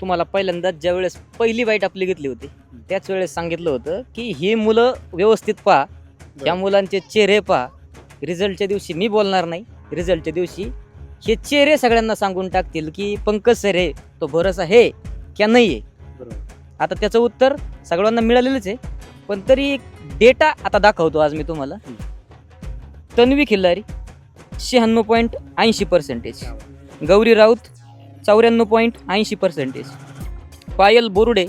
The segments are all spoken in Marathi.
तुम्हाला पहिल्यांदा ज्या वेळेस पहिली बाईट आपली घेतली होती त्याच वेळेस सांगितलं होतं की ही मुलं व्यवस्थित पहा या मुलांचे चेहरे पहा. रिझल्टच्या दिवशी मी बोलणार नाही. रिझल्टच्या दिवशी हे चेहरे सगळ्यांना सांगून टाकतील की पंकज सर हे तो भरोसा आहे क्या नाही आहे आता त्याचं उत्तर सगळ्यांना मिळालेलंच आहे. पण तरी डेटा आता दाखवतो आज मी तुम्हाला. तन्वी खिल्लारी शहाण्णव पॉईंट ऐंशी पर्सेंटेज गौरी राऊत चौऱ्याण्णव पॉईंट ऐंशी पर्सेंटेज. पायल बोरुडे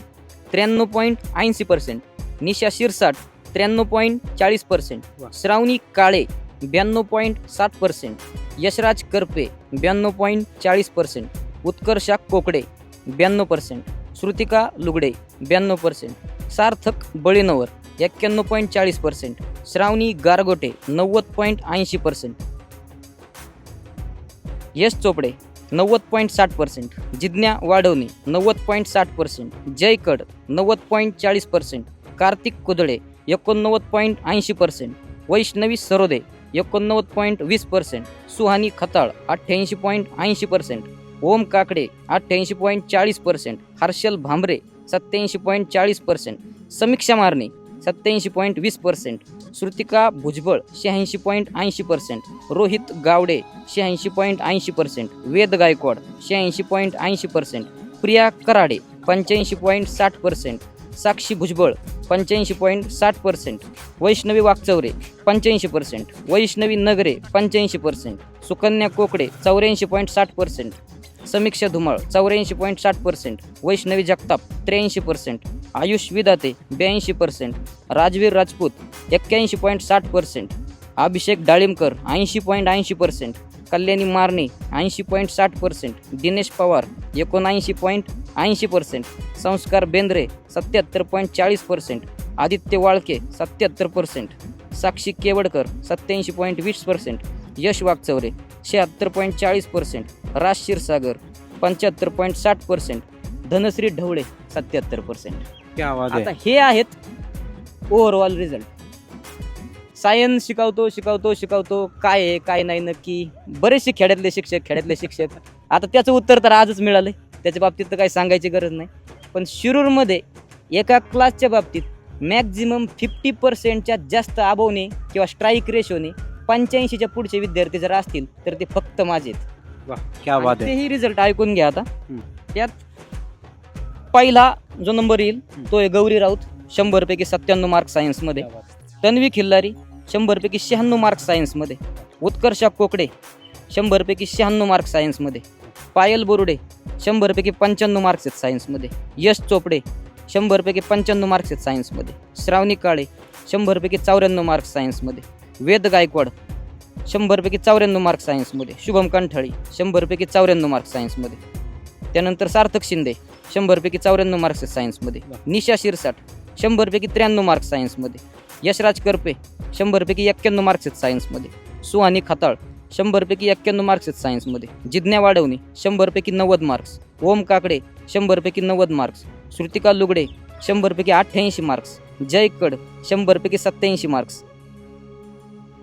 त्र्याण्णव पॉईंट ऐंशी पर्सेंट. निशा शिरसाट त्र्याण्णव पॉईंट चाळीस पर्सेंट. श्रावणी काळे ब्याण्णव पॉईंट साठ पर्सेंट. यशराज करपे ब्याण्णव पॉईंट चाळीस पर्सेंट. उत्कर्षा कोकडे ब्याण्णव पर्सेंट. श्रुतिका लुगडे ब्याण्णव पर्सेंट. सार्थक बळीनवर एक्क्याण्णव पॉईंट चाळीस पर्सेंट. श्रावणी गारगोटे नव्वद पॉईंट ऐंशी पर्सेंट. यश चोपडे नव्वद पॉईंट साठ पर्सेंट. जिज्ञा वाढवणे नव्वद पॉईंट साठ पर्सेंट. जयकड नव्वद पॉईंट चाळीस पर्सेंट. कार्तिक कुदळे एकोणनव्वद पॉईंट ऐंशी पर्सेंट. वैष्णवी सरोदे एकोणनव्वद पॉईंट वीस पर्सेंट. सुहानी खताळ अठ्ठ्याऐंशी पॉईंट ऐंशी पर्सेंट. ओम काकडे अठ्ठ्याऐंशी पॉईंट चाळीस पर्सेंट. हर्षल भांबरे सत्याऐंशी पॉईंट चाळीस पर्सेंट. समीक्षा मारणे सत्याऐंशी पॉईंट वीस पर्सेंट. श्रुतिका भुजबळ शहाऐंशी पॉईंट ऐंशी पर्सेंट. रोहित गावडे शहाऐंशी पॉईंट ऐंशी पर्सेंट. वेद गायकवाड शहाऐंशी पॉईंट ऐंशी पर्सेंट. प्रिया कराडे पंच्याऐंशी पॉईंट साठ पर्सेंट. साक्षी भुजबळ पंच्याऐंशी पॉईंट साठ पर्सेंट. वैष्णवी वागचौरे पंच्याऐंशी पर्सेंट. वैष्णवी नगरे पंच्याऐंशी पर्सेंट. सुकन्या कोकडे चौऱ्याऐंशी पॉईंट साठ पर्सेंट. समीक्षा धुमाळ चौऱ्याऐंशी पॉईंट साठ पर्सेंट. वैष्णवी जगताप त्र्याऐंशी पर्सेंट. आयुष विदाते ब्याऐंशी पर्सेंट राजवीर राजपूत एक्क्याऐंशी पॉईंट साठ पर्सेंट अभिषेक डाळिंबकर ऐंशी पॉईंट ऐंशी पर्सेंट कल्याणी मारणे ऐंशी पॉईंट साठ पर्सेंट दिनेश पवार एकोणऐंशी पॉईंट ऐंशी पर्सेंट संस्कार बेंद्रे सत्याहत्तर पॉईंट चाळीस पर्सेंट आदित्य वाळके सत्याहत्तर पर्सेंट साक्षी केवडकर सत्याऐंशी पॉईंट वीस पर्सेंट यश वागचौरे शहात्तर पॉईंट चाळीस पर्सेंट राज क्षीरसागर पंच्याहत्तर पॉईंट साठ पर्सेंट धनश्री ढवळे सत्याहत्तर पर्सेंट क्या आवाज आहे? आता हे आहेत ओव्हरऑल रिझल्ट सायन्स शिकवतो शिकवतो शिकवतो. काय आहे काय नाही नक्की. बरेचसे खेड्यातले शिक्षक खेड्यातले शिक्षक. आता त्याचं उत्तर तर आजच मिळालंय. त्याच्या बाबतीत तर काही सांगायची गरज नाही. पण शिरूरमध्ये एका क्लासच्या बाबतीत मॅक्झिमम फिफ्टी पर्सेंटच्या जास्त अभावने किंवा स्ट्राईक रेशोने पंच्याऐंशीच्या पुढचे विद्यार्थी जर असतील तर ते फक्त माझे आहेत. वा क्या बात आणि आहे? तेही रिझल्ट ऐकून घ्या आता. हम्म. त्यात पहिला जो नंबर येईल तो आहे गौरी राऊत शंभर पैकी सत्त्याण्णव मार्क सायन्समध्ये तन्वी खिल्लारी शंभर पैकी शहाण्णव मार्क सायन्समध्ये उत्कर्षा कोकडे शंभर पैकी शहाण्णव मार्क सायन्समध्ये पायल बोरुडे शंभर पैकी पंच्याण्णव मार्क्स आहेत सायन्समध्ये यश चोपडे शंभर पैकी पंच्याण्णव मार्क्स आहेत सायन्समध्ये श्रावणी काळे शंभर पैकी चौऱ्याण्णव मार्क्स सायन्समध्ये वेद गायकवाड शंभर पैकी चौऱ्याण्णव मार्क्स सायन्समध्ये शुभम कंठाळी शंभर पैकी चौऱ्याण्णव मार्क्स सायन्समध्ये त्यानंतर सार्थक शिंदे शंभर पैकी चौऱ्याण्णव मार्क्स आहेत सायन्समध्ये निशा शिरसाट शंभर पैकी त्र्याण्णव मार्क्स सायन्समध्ये यशराज करपे शंभर पैकी एक्क्याण्णव मार्क्स आहेत सायन्समध्ये सुहानी खताळ शंभर पैकी एक्क्याण्णव मार्क्स आहेत सायन्समध्ये जिज्ञा वाढवणे शंभर पैकी नव्वद मार्क्स ओम काकडे शंभर पैकी नव्वद मार्क्स श्रुतिका लुगडे शंभर पैकी अठ्ठ्याऐंशी मार्क्स जय कड शंभर पैकी सत्याऐंशी मार्क्स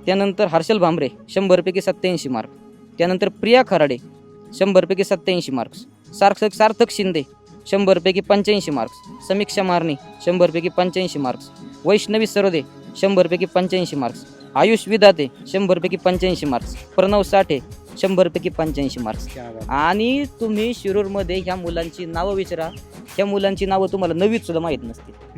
त्यानंतर हर्षल भांबरे शंभर पैकी सत्याऐंशी मार्क त्यानंतर प्रिया खराडे शंभर पैकी सत्याऐंशी मार्क्स सार्थक सार्थक शिंदे शंभर पैकी पंच्याऐंशी मार्क्स समीक्षा मारणे शंभर पैकी पंच्याऐंशी मार्क्स वैष्णवी सरोदे शंभर पैकी पंच्याऐंशी मार्क्स आयुष विदाते शंभर पैकी पंच्याऐंशी मार्क्स प्रणव साठे शंभर पैकी पंच्याऐंशी मार्क्स. आणि तुम्ही शिरूरमध्ये ह्या मुलांची नावं विचारा. ह्या मुलांची नावं तुम्हाला नवीच सुद्धा माहीत नसतील.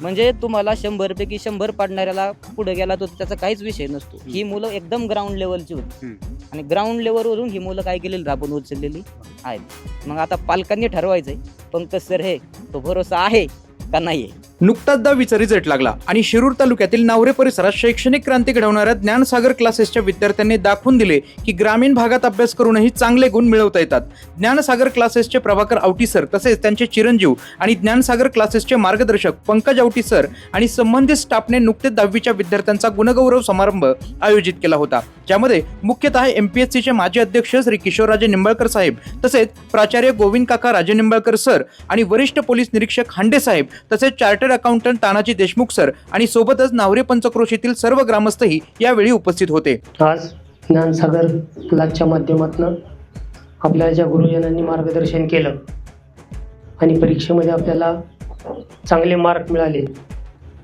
म्हणजे तुम्हाला शंभरपैकी शंभर पाडणाऱ्याला पुढे गेला तो त्याचा काहीच विषय नसतो. ही मुलं एकदम ग्राउंड लेवलची होती. आणि ग्राउंड लेवलवरून ही मुलं काय केलेली? राबून उचललेली आहेत. मग आता पालकांनी ठरवायचंय पंकज सर हे तो भरोसा आहे का नाही आहे नुकताच दहावीचा रिझल्ट लागला. आणि शिरूर तालुक्यातील नावरे परिसरात शैक्षणिक क्रांती घडवणाऱ्या ज्ञानसागर क्लासेसच्या विद्यार्थ्यांनी दाखवून दिले की ग्रामीण भागात अभ्यास करूनही चांगले गुण मिळवता येतात. ज्ञानसागर क्लासेसचे प्रभाकर आवटी सर तसेच त्यांचे चिरंजीव आणि ज्ञानसागर क्लासेसचे मार्गदर्शक पंकज आवटी सर आणि संबंधित स्टाफने नुकतेच दहावीच्या विद्यार्थ्यांचा गुणगौरव समारंभ आयोजित केला होता. ज्यामध्ये मुख्यतः एम पी एस सीचे माजी अध्यक्ष श्री किशोरराजे निंबाळकर साहेब तसेच प्राचार्य गोविंद काका राजे निंबाळकर सर आणि वरिष्ठ पोलीस निरीक्षक हांडे साहेब तसेच charter chartered accountant Tanaji Deshmukh sir आणि सोबतच नावरे पंचक्रोशीतील सर्व ग्रामस्थही यावेळी उपस्थित होते. आज ज्ञानसागर क्लासच्या माध्यमातून आपल्या ज्या गुरुजनांनी मार्गदर्शन केलं आणि परीक्षेमध्ये आपल्याला चांगले मार्क मिळाले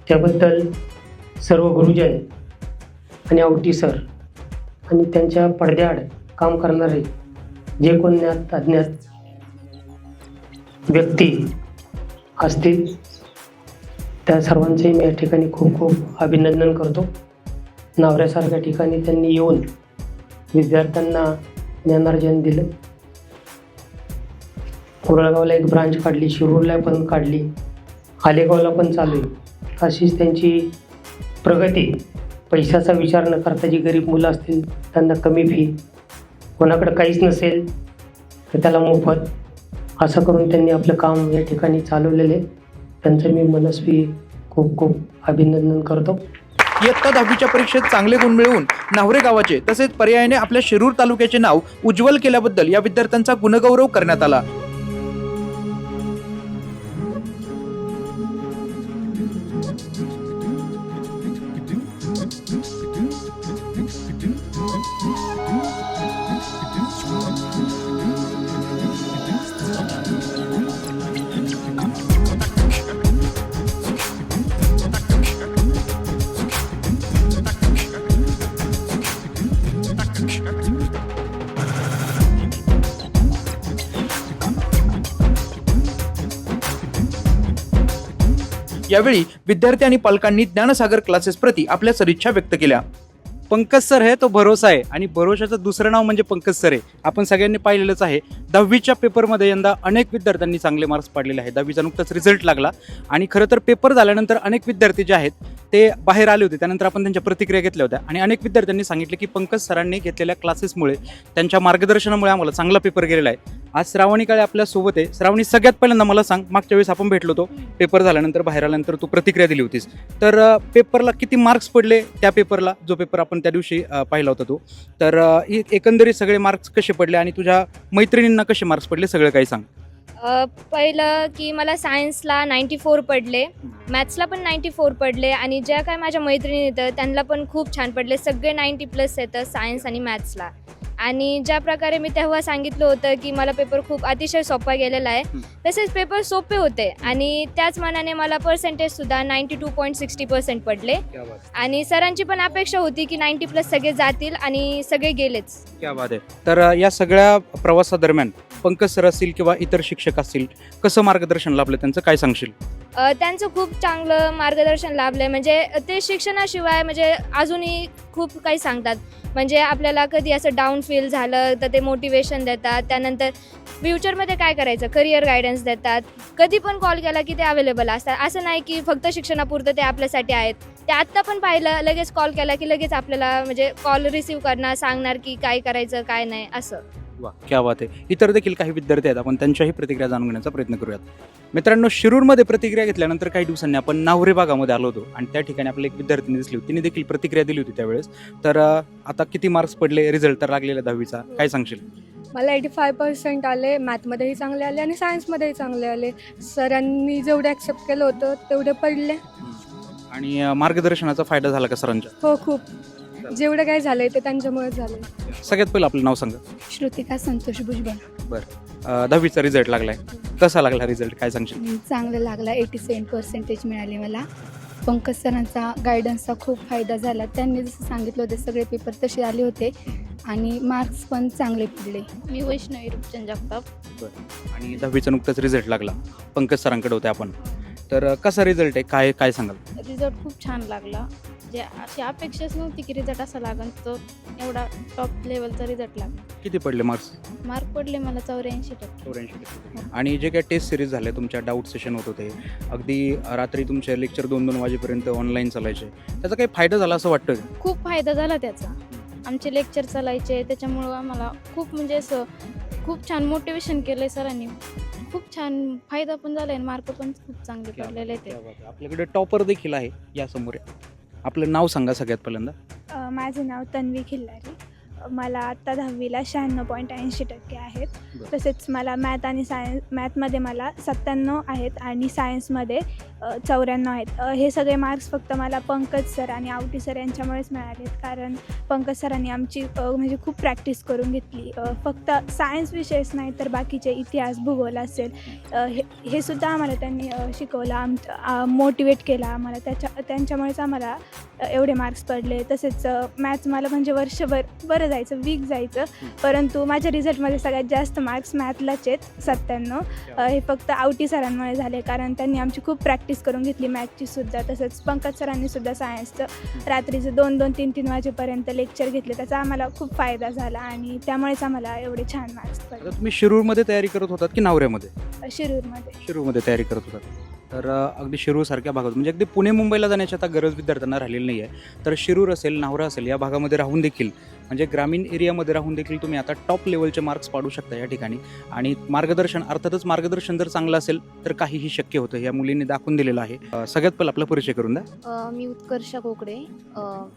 त्याबद्दल सर्व गुरुजन आणि आवटी सर आणि त्यांच्या पडद्याआड काम करणारे जे कोण ज्ञात अज्ञात व्यक्ती असतील त्या सर्वांचंही मी या ठिकाणी खूप खूप अभिनंदन करतो. नावऱ्यासारख्या ठिकाणी त्यांनी येऊन विद्यार्थ्यांना ज्ञानार्जन दिलं. कुरळगावला एक ब्रांच काढली शिरूरला पण काढली आलेगावला पण चालू आहे. अशीच त्यांची प्रगती. पैशाचा विचार न करता जी गरीब मुलं असतील त्यांना कमी फी कोणाकडे काहीच नसेल तर त्याला मोफत. असं करून त्यांनी आपलं काम या ठिकाणी चालवलेले त्यांचं मी मनस्वी खूप खूप अभिनंदन करतो. इयत्ता दहावीच्या परीक्षेत चांगले गुण मिळवून नावरे गावाचे तसेच पर्यायाने आपल्या शिरूर तालुक्याचे नाव उज्ज्वल केल्याबद्दल या विद्यार्थ्यांचा गुणगौरव करण्यात आला. यावेळी विद्यार्थी आणि पालकांनी ज्ञानसागर क्लासेस प्रती आपल्या सदिच्छा व्यक्त केल्या. पंकज सर हे तो भरोसा आहे आणि भरोशाचं दुसरं नाव म्हणजे पंकज सर आहे. आपण सगळ्यांनी पाहिलेलंच आहे. दहावीच्या पेपरमध्ये यंदा अनेक विद्यार्थ्यांनी चांगले मार्क्स पाडलेले आहेत. दहावीचा नुकताच रिझल्ट लागला. आणि खरं तर पेपर झाल्यानंतर अनेक विद्यार्थी जे आहेत ते बाहेर आले होते. त्यानंतर आपण त्यांच्या प्रतिक्रिया घेतल्या होत्या. आणि अनेक विद्यार्थ्यांनी सांगितले की पंकज सरांनी घेतलेल्या क्लासेसमुळे त्यांच्या मार्गदर्शनामुळे आम्हाला चांगला पेपर गेलेला आहे. आज श्रावणी काळे आपल्यासोबत आहे. श्रावणी सगळ्यात पहिल्यांदा मला सांग मागच्या वेळेस आपण भेटलो होतो पेपर झाल्यानंतर बाहेर आल्यानंतर तू प्रतिक्रिया दिली होतीस. तर पेपरला किती मार्क्स पडले त्या पेपरला? जो पेपर आपण त्या दिवशी पाहिला होता तो. तर एकंदरीत सगळे मार्क्स कसे पडले आणि तुझ्या मैत्रिणींना कसे मार्क्स पडले? सगळं काही सांग. पहिलं की मला सायन्सला नाईंटी फोर पडले. मॅथ्सला पण नाईंटी फोर पडले आणि ज्या काय माझ्या मैत्रिणी येतं त्यांना पण खूप छान पडले. सगळे नाईंटी प्लस येतं सायन्स आणि मॅथ्सला. आणि ज्या प्रकारे मी तेव्हा सांगितलं होतं की मला पेपर खूप अतिशय सोपा गेलेला आहे. तसेच पेपर सोपे होते. आणि त्याच मानाने मला पर्सेंटेजसुद्धा ninety two point sixty percent पडले. आणि सरांची पण अपेक्षा होती की नाईंटी प्लस सगळे जातील आणि सगळे गेलेच. क्या बात आहे. तर या सगळ्या प्रवासादरम्यान पंकज सर असतील किंवा इतर शिक्षक असतील कसं मार्गदर्शन लाभलं त्यांचं? काय सांगशील? त्यांचं खूप चांगलं मार्गदर्शन लाभलं आहे म्हणजे ते शिक्षणाशिवाय म्हणजे अजूनही खूप काही सांगतात. म्हणजे आपल्याला कधी असं डाऊन फील झालं तर ते मोटिवेशन देतात. त्यानंतर फ्युचरमध्ये काय करायचं? करिअर गायडन्स देतात. कधी पण कॉल केला की ते अवेलेबल असतात. असं नाही की फक्त शिक्षणापुरतं ते आपल्यासाठी आहेत. ते आत्ता पण पाहिलं लगेच कॉल केला की लगेच आपल्याला म्हणजे कॉल रिसीव करणार सांगणार की काय करायचं काय नाही असं. वा क्या बात आहे. इतर देखील काही विद्यार्थी आहेत आपण त्यांच्याही प्रतिक्रिया जाणून घेण्याचा प्रयत्न करूयात. मित्रांनो शिरूरमध्ये प्रतिक्रिया घेतल्यानंतर काही दिवसांनी आपण नावरे भागामध्ये आलो होतो आणि त्या ठिकाणी आपल्याला एक विद्यार्थिनी दिसली होती. तिने देखील प्रतिक्रिया दिली होती त्यावेळेस. तर आता किती मार्क्स पडले रिझल्ट तर लागलेला दहावीचा? काय सांगशील? मला एटी फाय पर्सेंट आले मॅथमध्येही चांगले आले आणि सायन्समध्येही चांगले आले. सरांनी जेवढे ॲक्सेप्ट केलं होतं तेवढे पडले. आणि अ, मार्गदर्शनाचा फायदा झाला का सरांच्या? हो खूप. जेवढं काही झालंय ते त्यांच्यामुळेच झाले सगळ्यात पहिलं आपलं नाव सांगा. श्रुतिका संतोष भुजबळ. अ, दहावीचा रिझल्ट लागलाय. कसा लागला रिझल्ट काय सांगशील? चांगलं लागला. एटी सेवन पर्सेंटेज मिळाले मला. पंकज सरांचा गायडन्सचा खूप फायदा झाला. त्यांनी जसं सांगितलं होते सगळे पेपर तसे आले होते आणि मार्क्स पण चांगले पडले. मी वैष्णवी रूपचंद जगताप. आणि दहावीचा नुकताच रिझल्ट लागला. पंकज सरांकडे होते आपण. तर कसा रिझल्ट आहे? काय काय सांगाल? रिझल्ट खूप छान लागला. जे अशी अपेक्षाच नव्हती की रिझल्ट असा लागन तो एवढा टॉप लेवलचा रिझल्ट लागला. किती पडले मार्क्स मार्क पडले मला चौऱ्याऐंशी टक्के. चौऱ्याऐंशी आणि जे काही टेस्ट सिरीज झाले तुमच्या डाऊट सेशन होत होते अगदी रात्री तुमचे लेक्चर दोन दोन वाजेपर्यंत ऑनलाईन चालायचे त्याचा काही फायदा झाला असं वाटतं का? खूप फायदा झाला त्याचा. आमचे लेक्चर चालायचे त्याच्यामुळं आम्हाला खूप म्हणजे असं खूप छान मोटिवेशन केलं आहे सरांनी. खूप छान फायदा पण झाला आहे मार्क पण खूप चांगले पडलेले आहेत. आपल्याकडे टॉपर देखील आहे या समोर. आपलं नाव सांगा सगळ्यात पहिल्यांदा. माझं नाव तन्वी खिल्लारी. मला आत्ता दहावीला शहाण्णव पॉईंट ऐंशी टक्के आहेत. तसेच मला मॅथ आणि सायन्स मॅथमध्ये मला सत्त्याण्णव आहेत आणि सायन्समध्ये चौऱ्याण्णव आहेत. हे सगळे मार्क्स फक्त मला पंकज सर आणि आवटी सर यांच्यामुळेच मिळाले आहेत कारण पंकज सरांनी आमची म्हणजे खूप प्रॅक्टिस करून घेतली. फक्त सायन्स विषयच नाही तर बाकीचे इतिहास भूगोल असेल. हे हे सुद्धा आम्हाला त्यांनी शिकवलं. आम मोटिवेट केलं आम्हाला. त्याच्या त्यांच्यामुळेच आम्हाला एवढे मार्क्स पडले. तसेच मॅथ्स मला म्हणजे वर्षभर बरं जायचं वीक जायचं. परंतु माझ्या रिझल्टमध्ये सगळ्यात जास्त मार्क्स मॅथलाच आहेत सत्त्याण्णव. हे फक्त आवटी सरांमुळे झाले कारण त्यांनी आमची खूप प्रॅक्टिस करून घेतली मॅथची सुद्धा तसंच पंकज सरांनी सुद्धा सायन्सचं रात्रीचं दोन दोन तीन तीन वाजेपर्यंत लेक्चर घेतले त्याचा आम्हाला खूप फायदा झाला आणि त्यामुळेच आम्हाला एवढे छान मार्क्स पडले. तुम्ही शिरूरमध्ये तयारी करत होतात की नावऱ्यामध्ये? शिरूरमध्ये. शिरूरमध्ये तयारी करत होतात. तर अगदी शिरूरसारख्या भागात म्हणजे अगदी पुणे मुंबईला जाण्याची आता गरज विद्यार्थ्यांना राहिलेली नाही आहे तर शिरूर असेल नावरा असेल या भागामध्ये राहून देखील म्हणजे ग्रामीण एरियामध्ये राहून देखील तुम्ही आता टॉप लेवलचे मार्क्स पाडू शकता या ठिकाणी. आणि मार्गदर्शन अर्थातच मार्गदर्शन जर चांगलं असेल तर काहीही शक्य होतं या मुलींनी दाखवून दिलेलं आहे. सगळ्यात पहिला आपला परिचय करून द्या. मी उत्कर्षा कोकडे.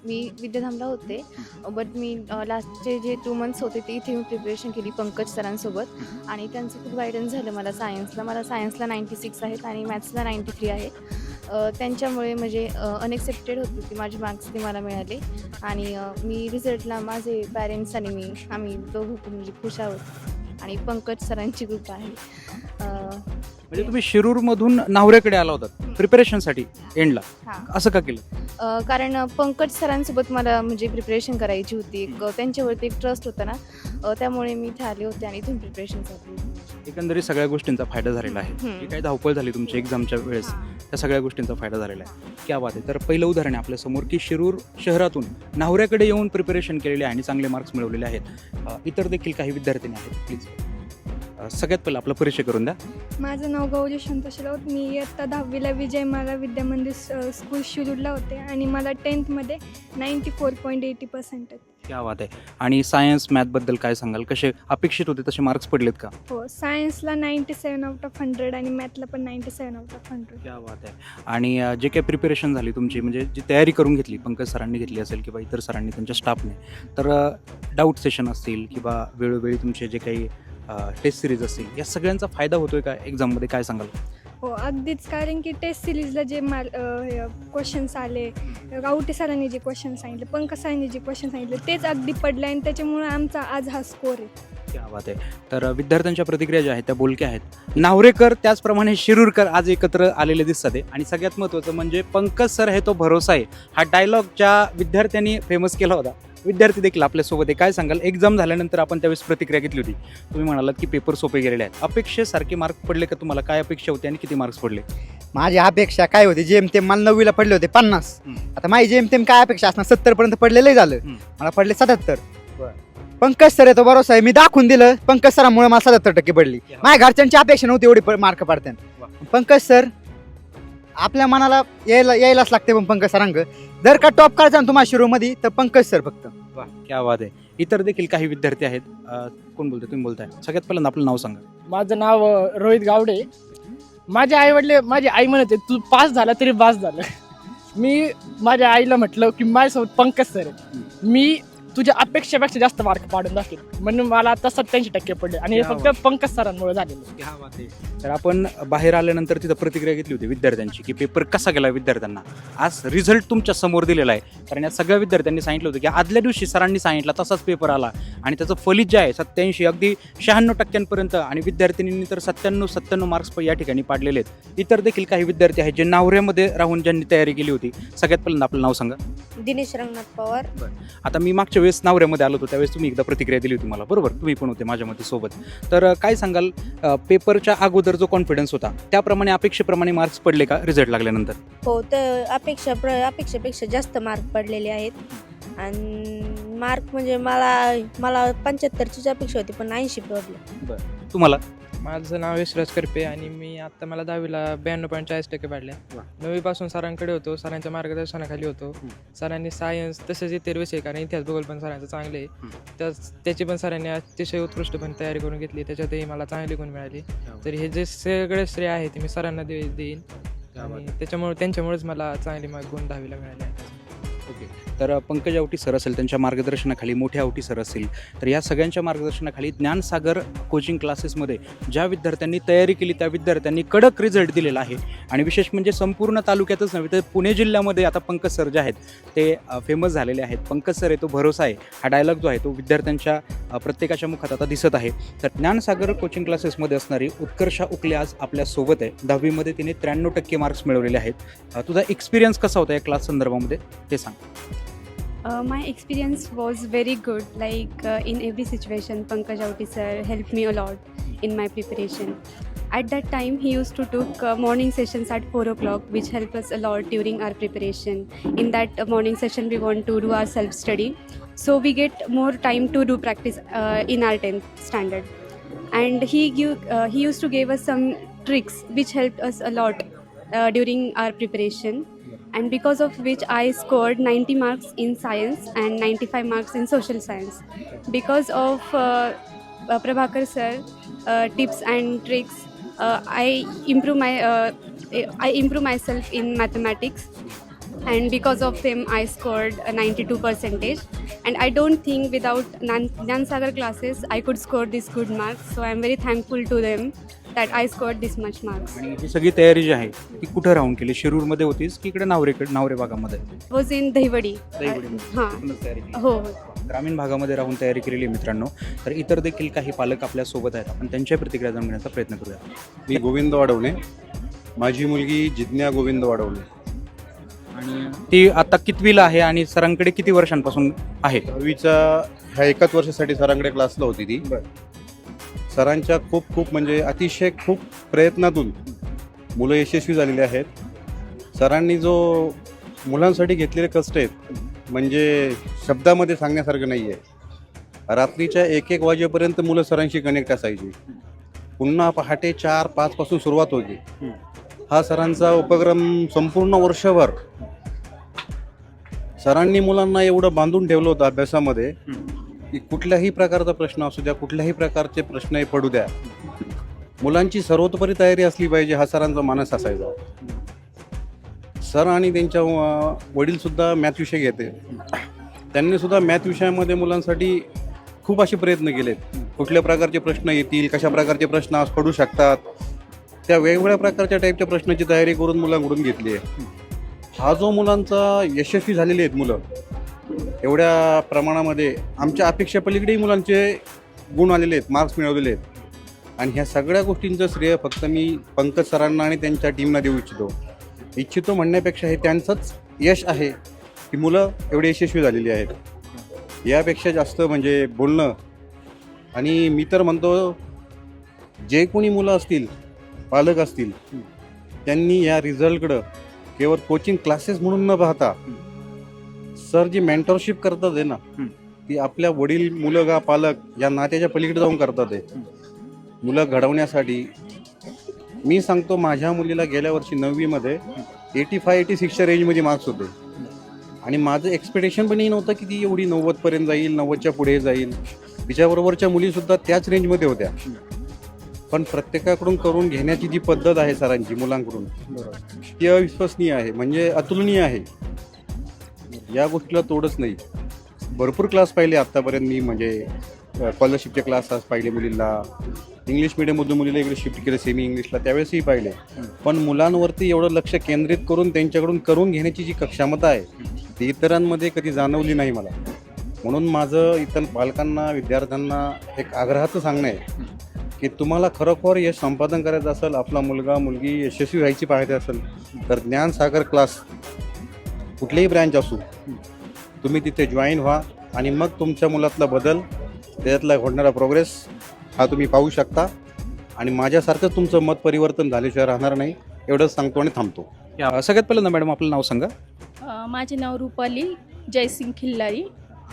मी विद्याधामला होते. बट मी लास्टचे जे टू मंथ्स होते ते इथे मी प्रिपरेशन केली पंकज सरांसोबत. आणि त्यांचं खूप गायडन्स झालं मला सायन्सला मला सायन्सला नाईंटी सिक्स आहेत आणि मॅथ्सला नाईंटी थ्री आहेत. त्यांच्यामुळे म्हणजे अनएक्सेप्टेड होती ती माझे मार्क्स ते मला मिळाले. आणि मी रिझल्टला माझे पॅरेंट्स आणि मी आम्ही दोघं पण म्हणजे खुश आहोत. आणि पंकज सरांची कृपा आहे. म्हणजे तुम्ही शिरूरमधून नावऱ्याकडे आला होता प्रिपरेशनसाठी एंडला हां. असं का केलं? कारण पंकज सरांसोबत मला म्हणजे प्रिपरेशन करायची होती. एक त्यांच्यावरती एक ट्रस्ट होता ना. त्यामुळे मी इथे आले होते आणि इथून प्रिपरेशन चालू एकंदरीत सगळ्या गोष्टींचा फायदा झालेला आहे. जी काही धावपळ झाली तुमच्या एक्झामच्या वेळेस त्या सगळ्या गोष्टींचा फायदा झालेला आहे. क्या बात आहे. तर पहिलं उदाहरण आहे आपल्यासमोर की शिरूर शहरातून नावऱ्याकडे येऊन प्रिपरेशन केलेले आहे आणि चांगले मार्क्स मिळवलेले आहेत. इतर देखील काही विद्यार्थी आहेत प्लीज सगळ्यात पहिला आपला परिचय करून द्या. माझं नाव गौरी राऊत मी इयत्ता दहावीला विजय माला विद्या मंदिर स- स्कूल शिरूरला होते आणि मला टेन्थमध्ये ninety four point eighty percent आहेत. क्या बात आहे. आणि सायन्स मॅथबद्दल काय सांगाल? कसे अपेक्षित होते तसे मार्क्स पडलेत का? हो सायन्सला ninety seven out of hundred आणि मॅथला पण ninety seven out of hundred क्या बात आहे. आणि अ, जे काही प्रिपरेशन झाली तुमची म्हणजे जी तयारी करून घेतली पंकज सरांनी घेतली असेल किंवा इतर सरांनी त्यांच्या स्टाफने तर डाऊट सेशन असतील किंवा वेळोवेळी तुमचे जे काही टेस्ट सिरीज असतील या सगळ्यांचा फायदा होतोय का? एक्झाममध्ये काय सांगाल? हो अगदीच. कारण की टेस्ट सिरीजला जे मार क्वेश्चन्स आले गावटे सरांनी जे क्वेश्चन सांगितले पंकज सरांनी जे क्वेश्चन सांगितले तेच अगदी पडले आणि त्याच्यामुळे आमचा आज हा स्कोर आहे. क्या बात आहे. तर विद्यार्थ्यांच्या प्रतिक्रिया ज्या आहेत त्या बोलक्या आहेत. नावरेकर त्याचप्रमाणे शिरूरकर आज एकत्र आलेले दिसतात आहे. आणि सगळ्यात महत्त्वाचं म्हणजे पंकज सर हे तो भरोसा आहे. हा डायलॉग ज्या विद्यार्थ्यांनी फेमस केला होता विद्यार्थी देखील आपल्यासोबत आहे. काय सांगाल? एक्झाम झाल्यानंतर आपण त्यावेळेस प्रतिक्रिया घेतली होती. तुम्ही म्हणालात की पेपर सोपे गेलेले आहेत. अपेक्षेसारखे मार्क पडले का तुम्हाला? काय अपेक्षा होती आणि किती मार्क्स पडले? माझी अपेक्षा काय होती? जेम तेम मला नववीला पडले होते पन्नास. आता माझी जेम तेम काय अपेक्षा असणार? सत्तर पर्यंत पडलेलं झालं. मला पडले सत्याहत्तर. पंकज सर आहे तो भरोसा आहे. मी दाखवून दिलं. पंकज सरामुळे मला सत्याहत्तर टक्के पडली. माझ्या घरच्यांची अपेक्षा नव्हती एवढी मार्क पडतात पंकज सर आपल्या मनाला यायला यायलाच लागते पण पंकज सरांक जर का टॉप करायचा ना तुम्हाला शिरोमध्ये तर पंकज सर फक्त. वा क्या वाद आहे. इतर देखील काही विद्यार्थी आहेत. अं, कोण बोलतोय? तुम्ही बोलताय. सगळ्यात पहिल्यांदा आपलं नाव सांगा. माझं नाव अ, रोहित गावडे. माझे आई वडले माझी आई म्हणत आहे, तू पास झाला तरी पास झालं. मी माझ्या आईला म्हटलं की माझ्यासोबत पंकज सर आहे मी तुझ्या अपेक्षेपेक्षा जास्त मार्क पाडून दाखवेल म्हणून मला आता सत्याऐंशी टक्के पडले. आणि हे क्या फक्त पंकज सरांमुळे झालेलं तर आपण बाहेर आल्यानंतर तिथं प्रतिक्रिया घेतली होती विद्यार्थ्यांची की पेपर कसा गेला विद्यार्थ्यांना. आज रिझल्ट तुमच्यासमोर दिलेला आहे. कारण या सगळ्या विद्यार्थ्यांनी सांगितलं होतं की आदल्या दिवशी सरांनी सांगितला तसाच पेपर आला. आणि त्याचं फलित जे आहे सत्याऐंशी अगदी शहाण्णव टक्क्यांपर्यंत आणि विद्यार्थिनींनी तर सत्त्याण्णव सत्त्याण्णव मार्क्स या ठिकाणी पाडलेले आहेत. इतर देखील काही विद्यार्थी आहेत जे नावऱ्यामध्ये राहून ज्यांनी तयारी केली होती. सगळ्यात पहिल्यांदा आपलं नाव सांगा. दिनेश रंगनाथ पवार. आता मी मागच्या वेळेस नावऱ्यामध्ये आलो होतो त्यावेळेस तुम्ही एकदा प्रतिक्रिया दिली होती मला. बरोबर? तुम्ही पण होते माझ्यामध्ये सोबत. तर काय सांगाल? पेपरच्या अगोदर जो कॉन्फिडन्स होता त्याप्रमाणे अपेक्षेप्रमाणे मार्क्स पडले का रिझल्ट लागल्यानंतर? हो तर अपेक्षा अपेक्षेपेक्षा जास्त मार्क पडलेले आहेत. आणि मार्क म्हणजे मला मला पंच्याहत्तरचीच अपेक्षा होती पण ऐंशी पडले. तुम्हाला? माझं नाव यशराज करपे आणि मी आता मला दहावीला ब्याण्णव पॉईंट चाळीस टक्के पडले. वा. नववीपासून सरांकडे होतो सरांच्या मार्गदर्शनाखाली होतो. सरांनी सायन्स तसेच इतर विषय कारण इतिहास भूगोल पण सरांचं चांगले आहे. त्याच त्याची पण सरांनी अतिशय उत्कृष्टपणे तयारी करून घेतली त्याच्यातही मला चांगली गुण मिळाली. तर हे जे सगळे श्रेय आहे ते मी सरांना दे देईन. आणि त्याच्यामुळे त्यांच्यामुळेच मला चांगली गुण दहावीला मिळाले. आहेत तर पंकज आवटी सर असेल त्यांच्या मार्गदर्शनाखाली मोठे आवटी सर असेल तर या सगळ्यांच्या मार्गदर्शनाखाली ज्ञानसागर कोचिंग क्लासेसमध्ये ज्या विद्यार्थ्यांनी तयारी केली त्या विद्यार्थ्यांनी कडक रिझल्ट दिलेला आहे. आणि विशेष म्हणजे संपूर्ण तालुक्यातच नव्हे तर पुणे जिल्ह्यामध्ये आता पंकज सर जे आहेत ते फेमस झालेले आहेत. पंकज सर आहे तो भरोसा आहे. हा डायलॉग जो आहे तो विद्यार्थ्यांच्या प्रत्येकाच्या मुखात आता दिसत आहे. तर ज्ञानसागर कोचिंग क्लासेसमध्ये असणारी उत्कर्षा उकले आज आपल्यासोबत आहे. दहावीमध्ये तिने त्र्याण्णव टक्के मार्क्स मिळवलेले आहेत. तुझा एक्सपिरियन्स कसा होता या क्लास संदर्भामध्ये? ते सांग. Uh, my experience was very good. Like uh, in every situation, Pankaj Auti sir helped me a lot in my preparation. At that time, he used to took uh, morning sessions at four o'clock, which helped us a lot during our preparation. In that uh, morning session, we want to do our self study, so we get more time to do practice uh, in our tenth standard. And he give, uh, he used to give us some tricks which helped us a lot uh, during our preparation and because of which I scored 90 marks in science and 95 marks in social science. Because of uh, uh, Prabhakar sir uh, tips and tricks, uh, I improve my uh, I improve myself in mathematics, and because of them I scored a 92 percentage. And I don't think without Nan- Nyan Sagar classes I could score this good marks. So I'm very thankful to them that I scored this much marks. आणि ही सगळी तयारी जी आहे ती कुठं राहून केली? शिरूरमध्ये होतीस की इकडे नावरेकडे नावरे भागामध्ये Was in Dahivadi. दहिवडीमध्ये. हां. तिथूनच तयारी केली. हो ग्रामीण भागामध्ये राहून तयारी केलेली आहे मित्रांनो. तर इतर देखील काही पालक आपल्यासोबत आहेत. आपण त्यांच्या प्रतिक्रिया जाणून घेण्याचा प्रयत्न करूया. मी गोविंद वाढवणे. माझी मुलगी जिज्ञा गोविंद वाढवणे. आणि ती आता कितवीला आहे आणि सरांकडे किती वर्षांपासून आहे? दहावीचा ह्या एकाच वर्षासाठी सरांकडे क्लासला होती ती. सरांच्या खूप खूप म्हणजे अतिशय खूप प्रयत्नातून मुलं यशस्वी झालेली आहेत. सरांनी जो मुलांसाठी घेतलेले कष्ट आहेत म्हणजे शब्दामध्ये सांगण्यासारखं नाही आहे रात्रीच्या एक एक वाजेपर्यंत मुलं सरांशी कनेक्ट असायची. पुन्हा पहाटे चार पाचपासून सुरुवात होती. हा सरांचा उपक्रम संपूर्ण वर्षभर सरांनी मुलांना एवढं बांधून ठेवलं होतं अभ्यासामध्ये. की कुठल्याही प्रकारचा प्रश्न असू द्या कुठल्याही प्रकारचे प्रश्न पडू द्या. मुलांची सर्वतोपरी तयारी असली पाहिजे हा सरांचा मानस असायचा. सर आणि त्यांच्या वडीलसुद्धा मॅथ विषय घेते. त्यांनी सुद्धा मॅथ विषयामध्ये मुलांसाठी खूप असे प्रयत्न केलेत. कुठल्या प्रकारचे प्रश्न येतील कशा प्रकारचे प्रश्न आज पडू शकतात त्या वेगवेगळ्या प्रकारच्या टाईपच्या प्रश्नाची तयारी करून मुलांकडून घेतली आहे. हा जो मुलांचा यशस्वी झालेले आहेत मुलं एवढ्या प्रमाणामध्ये आमच्या अपेक्षेपलीकडेही मुलांचे गुण आलेले आहेत मार्क्स मिळवलेले आहेत. आणि ह्या सगळ्या गोष्टींचं श्रेय फक्त मी पंकज सरांना आणि त्यांच्या टीमला देऊ इच्छितो. इच्छितो म्हणण्यापेक्षा हे त्यांचंच यश आहे की मुलं एवढे यशस्वी झालेली आहेत. यापेक्षा जास्त म्हणजे बोलणं. आणि मी तर म्हणतो जे कोणी मुलं असतील पालक असतील त्यांनी या रिझल्टकडं केवळ कोचिंग क्लासेस म्हणून न पाहता सर जी मेंटरशिप करतात आहे ना ती आपल्या वडील मुलं का पालक या नात्याच्या पलीकडे जाऊन करतात आहे. मुलं घडवण्यासाठी मी सांगतो माझ्या मुलीला गेल्या वर्षी नववीमध्ये एटी फाय एटी सिक्सच्या रेंजमध्ये मार्क्स होते. आणि माझं एक्सपेक्टेशन पण नव्हतं की ती एवढी नव्वदपर्यंत जाईल नव्वदच्या पुढे जाईल. तिच्याबरोबरच्या मुलीसुद्धा त्याच रेंजमध्ये होत्या. पण प्रत्येकाकडून करून घेण्याची जी पद्धत आहे सरांची मुलांकडून ती अविश्वसनीय आहे. म्हणजे अतुलनीय आहे. या गोष्टीला तोडच नाही. भरपूर क्लास पाहिले आत्तापर्यंत मी म्हणजे स्कॉलरशिपचे क्लास पाहिले मुलींना. इंग्लिश मिडियममधून मुलीला इकडे शिफ्ट केलं सेमी इंग्लिशला त्यावेळेसही पाहिले. पण मुलांवरती एवढं लक्ष केंद्रित करून त्यांच्याकडून करून घेण्याची जी क्षमता आहे ती इतरांमध्ये कधी जाणवली नाही मला. म्हणून माझं इतर पालकांना विद्यार्थ्यांना एक आग्रहाचं सांगणं आहे की तुम्हाला खरोखर यश संपादन करायचं असेल आपला मुलगा मुलगी यशस्वी व्हायची पाहायची असेल तर ज्ञानसागर क्लास कुठलीही ब्रँच असू तुम्ही तिथे जॉईन व्हा आणि मग तुमच्या मुलातला बदल त्याच्यातला घडणारा प्रोग्रेस हा तुम्ही पाहू शकता. आणि माझ्यासारखं तुमचं मत परिवर्तन झाल्याशिवाय राहणार नाही एवढंच सांगतो आणि थांबतो. या सगळ्यात पहिल्यांदा मॅडम आपलं नाव सांगा. अ, माझे नाव रुपाली जयसिंग खिल्लारी.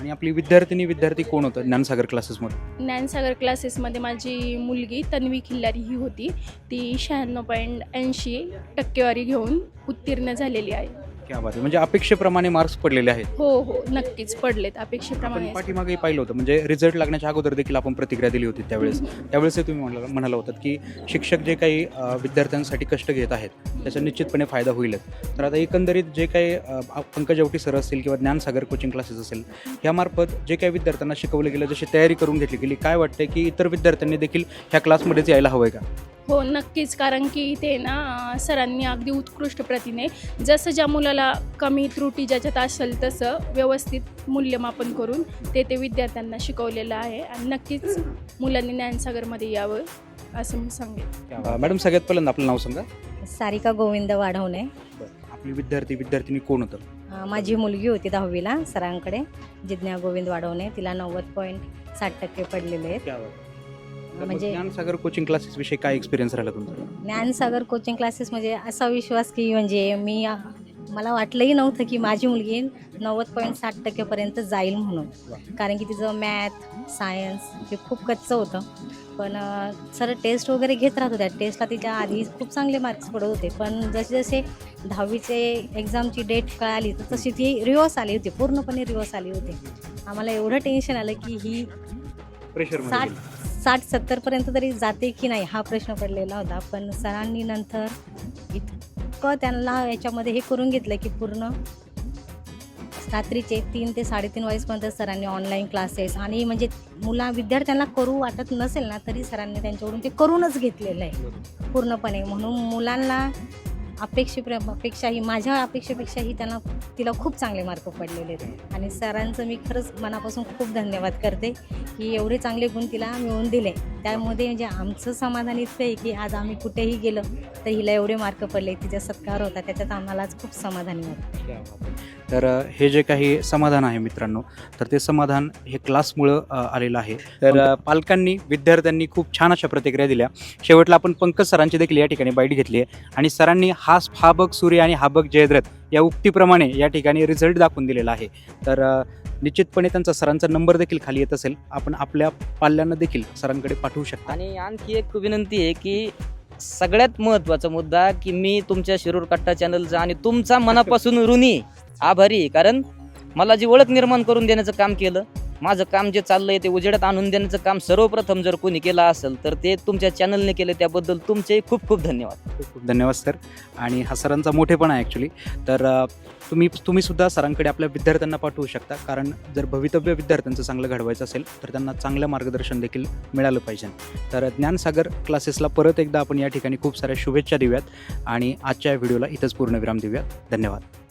आणि आपली विद्यार्थिनी विद्यार्थी कोण होतं? ज्ञानसागर क्लासेसमध्ये ज्ञानसागर क्लासेसमध्ये माझी मुलगी तन्वी खिल्लारी ही होती. ती शहाण्णव पॉईंट ऐंशी टक्केवारी घेऊन उत्तीर्ण झालेली आहे. क्या बात आहे. म्हणजे अपेक्षेप्रमाणे मार्क्स पडलेले आहेत. हो हो नक्कीच पडलेत. अपेक्षेप्रमाणे पाठीमागे पाहिलं होतं. म्हणजे रिझल्ट लागण्याच्या अगोदर देखील आपण प्रतिक्रिया दिली होती त्यावेळेस. त्यावेळेस तुम्ही म्हणाला म्हणाला होतात की शिक्षक जे काही अ, विद्यार्थ्यांसाठी कष्ट घेत आहेत त्याचा निश्चितपणे फायदा होईलच तर आता एकंदरीत जे काही अ, पंकज अवटी सर असतील किंवा ज्ञानसागर कोचिंग क्लासेस असेल यामार्फत जे काही विद्यार्थ्यांना शिकवलं गेलं जशी तयारी करून घेतली गेली काय वाटतंय की इतर विद्यार्थ्यांनी देखील ह्या क्लासमध्येच यायला हवं आहे का? हो नक्कीच. कारण की इथे ना अं, सरांनी अगदी उत्कृष्ट प्रतीने जसं ज्या मुलाला कमी त्रुटी ज्याच्यात असेल तसं व्यवस्थित मूल्यमापन करून ते ते विद्यार्थ्यांना शिकवलेलं आहे. आणि नक्कीच मुलांनी ज्ञानसागरमध्ये यावं असं मी सांगेन. अ, मॅडम सगळ्यात पहिल्यांदा आपलं नाव सांगा. सारिका गोविंद वाढवणे. आपली विद्यार्थी विद्यार्थिनी कोण होतं? अं, माझी मुलगी होती दहावीला सरांकडे. जिज्ञा गोविंद वाढवणे. तिला नव्वद पॉईंट साठ टक्के पडलेले आहेत. म्हणजे म्हणजे ज्ञानसागर कोचिंग क्लासेस विषयी काय एक्सपिरियन्स राहिला तुमचा? ज्ञानसागर कोचिंग क्लासेस म्हणजे असा विश्वास की म्हणजे मी मला वाटलंही नव्हतं की माझी मुलगी नव्वद पॉईंट साठ टक्केपर्यंत जाईल म्हणून. कारण की तिचं मॅथ सायन्स हे खूप कच्चं होतं. पण सर टेस्ट वगैरे घेत राहत होत्या. टेस्टला तिच्या आधी खूप चांगले मार्क्स पडत होते. पण जसे जसे दहावीचे एक्झामची डेट कळाली तर तशी ती रिवर्स आली होती. पूर्णपणे रिवर्स आली होती. आम्हाला एवढं टेन्शन आलं की ही प्रेशर साठ साठ सत्तरपर्यंत तरी जाते की नाही हा प्रश्न पडलेला होता. पण सरांनी नंतर इतकं त्यांना याच्यामध्ये हे करून घेतलं की पूर्ण रात्रीचे तीन ते साडेतीन वाजेपर्यंत सरांनी ऑनलाईन क्लासेस आणि म्हणजे मुला विद्यार्थ्यांना करू वाटत नसेल ना तरी सरांनी त्यांच्याकडून ते करूनच घेतलेलं आहे. पूर्णपणे. म्हणून मुलांना अपेक्षेप्र अपेक्षाही माझ्या अपेक्षेपेक्षाही त्यांना तिला खूप चांगले मार्क पडलेले आहेत. आणि सरांचं मी खरंच मनापासून खूप धन्यवाद करते की एवढे चांगले गुण तिला मिळवून दिले. त्यामध्ये म्हणजे आमचं समाधान इतकं आहे की आज आम्ही कुठेही गेलो तर हिला एवढे मार्क पडले तिचा सत्कार होता त्याच्यात आम्हाला आज खूप समाधानी होतं तर हे जे काही समाधान आहे मित्रांनो तर ते समाधान हे क्लासमुळं आलेलं आहे. तर पालकांनी विद्यार्थ्यांनी खूप छान अशा प्रतिक्रिया दिल्या. शेवटला आपण पंकज सरांची देखील या ठिकाणी बाईट घेतली आहे. आणि सरांनी हा हा बघ सूर्य आणि हा बघ जयद्रथ या उक्तीप्रमाणे या ठिकाणी रिझल्ट दाखवून दिलेला आहे. तर निश्चितपणे त्यांचा सरांचा नंबर देखील खाली येत असेल. आपण आपल्या पाल्यांना देखील सरांकडे पाठवू शकता. आणि आणखी एक विनंती आहे की सगळ्यात महत्त्वाचा मुद्दा की मी तुमच्या शिरूर कट्टा चॅनलचा आणि तुमचा मनापासून ऋणी आभारी कारण मला जी ओळख निर्माण करून देण्याचं काम केलं माझं काम जे चाललंय ते उजेडात आणून देण्याचं काम सर्वप्रथम जर कोणी केलं असेल तर ते तुमच्या चॅनलने केलं त्याबद्दल तुमचे खूप खूप धन्यवाद. खूप खूप धन्यवाद सर आणि हा सरांचा मोठेपणा आहे ॲक्च्युली तर अ, तुम्ही तुम्ही सुद्धा सरांकडे आपल्या विद्यार्थ्यांना पाठवू शकता कारण जर भवितव्य विद्यार्थ्यांचं चांगलं घडवायचं असेल तर त्यांना चांगलं मार्गदर्शन देखील मिळालं पाहिजे. तर ज्ञानसागर क्लासेसला परत एकदा आपण या ठिकाणी खूप साऱ्या शुभेच्छा देऊयात आणि आजच्या या व्हिडिओला इथंच पूर्ण विराम देऊयात. धन्यवाद.